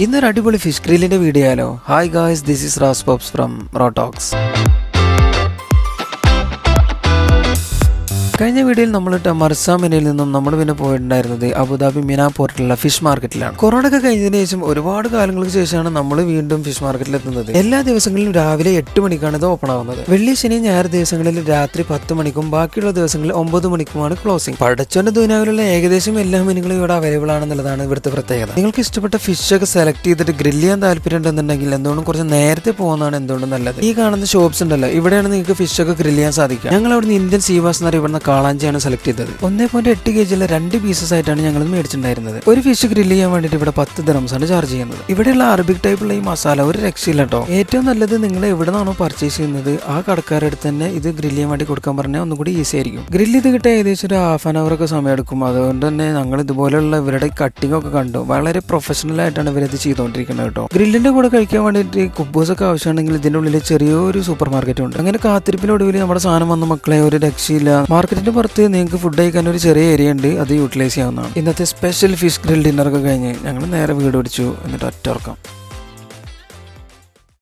ഇന്നൊരു അടിപൊളി ഫിഷ് ഗ്രില്ലിന്റെ വീഡിയോ ആയാലോ ഹായ് ഗായ്സ് ദിസ് ഇസ് റാസ് പോപ്സ് ഫ്രം റോട്ടോക്സ് കഴിഞ്ഞ വീഡിയോയിൽ നമ്മൾ മർസ മെനയിൽ നിന്നും നമ്മൾ പിന്നെ പോയിട്ടുണ്ടായിരുന്നത് അബുദാബി മിന പോർട്ടിലുള്ള ഫിഷ് മാർക്കറ്റിലാണ്. കൊറോണ ഒക്കെ കഴിഞ്ഞതിന് ശേഷം ഒരുപാട് കാലങ്ങൾക്ക് ശേഷമാണ് നമ്മൾ വീണ്ടും ഫിഷ് മാർക്കറ്റിൽ എത്തുന്നത് എല്ലാ ദിവസങ്ങളിലും രാവിലെ എട്ട് മണിക്കാണ് ഇത് ഓപ്പൺ ആവുന്നത്. വെള്ളി ശനി ഞായർ ദിവസങ്ങളിൽ രാത്രി പത്ത് മണിക്കും ബാക്കിയുള്ള ദിവസങ്ങളിൽ ഒമ്പത് മണിക്കുമാണ് ക്ലോസിംഗ് പടച്ചോന്റെ ദുനാവിലുള്ള ഏകദേശം എല്ലാ മീനുകളും ഇവിടെ അവൈലബിൾ ആണെന്നുള്ളതാണ് ഇവിടുത്തെ പ്രത്യേകത. നിങ്ങൾക്ക് ഇഷ്ടപ്പെട്ട ഫിഷ് ഒക്കെ സെലക്ട് ചെയ്തിട്ട് ഗ്രില്ല് ചെയ്യാൻ താല്പര്യം ഉണ്ടെന്നുണ്ടെങ്കിൽ എന്തുകൊണ്ടും കുറച്ച് നേരത്തെ പോകുന്നതാണ് എന്തുകൊണ്ടും നല്ലത്. ഈ കാണുന്ന ഷോപ്സ് ഉണ്ടല്ലോ ഇവിടെയാണ് നിങ്ങൾക്ക് ഫിഷ് ഒക്കെ ഗ്രില്ല് ചെയ്യാൻ സാധിക്കുക. ഞങ്ങൾ അവിടുന്ന് ഇന്ത്യൻ സീവാസ് എന്ന് പറയുന്ന കാളാഞ്ചിയാണ് സെലക്ട് ചെയ്തത്. ഒന്നേ പോയിന്റ് എട്ട് കെ ജിയിലെ രണ്ട് പീസസ് ആയിട്ടാണ് ഞങ്ങൾ മേടിച്ചിട്ടുണ്ടായിരുന്നത്. ഒരു ഫിഷ് ഗ്രില്ല് ചെയ്യാൻ വേണ്ടിയിട്ട് ഇവിടെ പത്ത് ആണ് ചാർജ് ചെയ്യുന്നത്. ഇവിടെയുള്ള അറബിക് ടൈപ്പുള്ള ഈ മസാല ഒരു രക്ഷയില്ല കേട്ടോ ഏറ്റവും നല്ലത് നിങ്ങൾ എവിടെ നിന്നാണോ പർച്ചേസ് ചെയ്യുന്നത് ആ കടക്കാരുടെ അടുത്ത് തന്നെ ഇത് ഗ്രില്ല് ചെയ്യാൻ വേണ്ടി കൊടുക്കാൻ പറഞ്ഞാൽ ഒന്നുകൂടി ഈസി ആയിരിക്കും. ഗ്രില്ല് ചെയ്ത് കിട്ടാൻ ഏകദേശം ഒരു ഹാഫ് ആൻ അവർ ഒക്കെ സമയം എടുക്കും. അതുകൊണ്ട് തന്നെ ഞങ്ങൾ ഇതുപോലെയുള്ള ഇവരുടെ കട്ടിംഗ് ഒക്കെ കണ്ടു. വളരെ പ്രൊഫഷണൽ ആയിട്ടാണ് ഇവരത് ചെയ്തുകൊണ്ടിരിക്കുന്നത് കേട്ടോ ഗ്രില്ലിന്റെ കൂടെ കഴിക്കാൻ വേണ്ടിയിട്ട് കുബൂസ് ഒക്കെ ആവശ്യമാണെങ്കിൽ ഇതിന്റെ ഉള്ളിൽ ചെറിയൊരു സൂപ്പർ മാർക്കറ്റ് ഉണ്ട്. അങ്ങനെ കാത്തിരിപ്പിനൊടുവിൽ നമ്മുടെ സാധനം വന്ന മക്കളെ ഒരു രക്ഷയില്ല. മാർക്കറ്റിന്റെ പുറത്ത് നിങ്ങൾക്ക് ഫുഡ് കഴിക്കാൻ ഒരു ചെറിയ ഏരിയ ഉണ്ട്. അത് യൂട്ടിലൈസ് ചെയ്യാവുന്നതാണ്. ഇന്നത്തെ സ്പെഷ്യൽ ഫിഷ് ഗ്രിൽ ഡിന്നർ ഒക്കെ കഴിഞ്ഞ് ഞങ്ങൾ നേരെ വീട് പിടിച്ചു. എന്നിട്ട് ഒറ്റ ഉറക്കം.